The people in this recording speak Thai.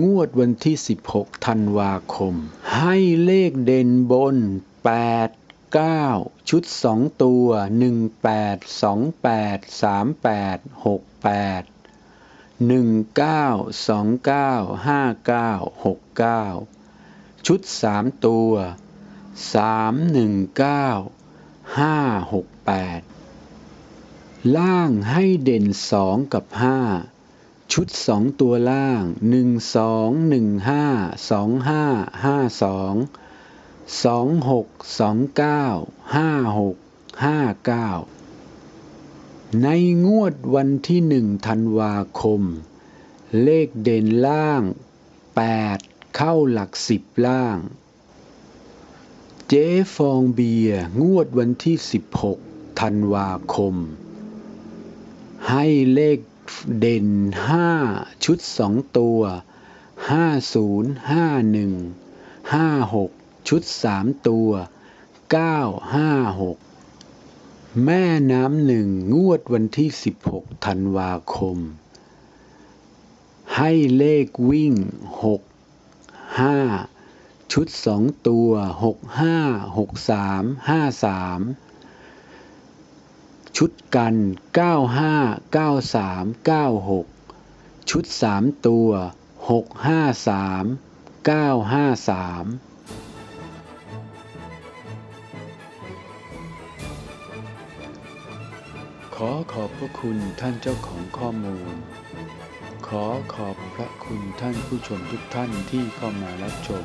งวดวันที่ 16 ธันวาคม ให้เลขเด่นบน 8 9 ชุด 2 ตัว 18 28 38 68 19 29 59 69 ชุด 3 ตัว 319 568 ล่างให้เด่นสองกับห้า ชุดสองตัวล่างหนึ่งสองหนึ่งห้าสองห้าห้าสองสองหกสองเก้าห้าหกห้าเก้าในงวดวันที่หนึ่งธันวาคม เลขเด่นล่างแปดเข้าหลักสิบล่าง เจ๊ฟองเบียงวดวันที่ 16ธันวาคม ให้เลข เด่น 5 ชุด 2 ตัว 50 51 56 ชุด 3 ตัว 956 แม่น้ำหนึ่งงวดวันที่ 16 ธันวาคม ให้เลขวิ่ง 6 5 ชุด 2 ตัว 65 63 53 ชุดกัน 95 93 96 ชุด 3 ตัว 653 953ขอขอบพระคุณท่านเจ้าของข้อมูล ขอขอบพระคุณท่านผู้ชมทุกท่านที่เข้ามารับชม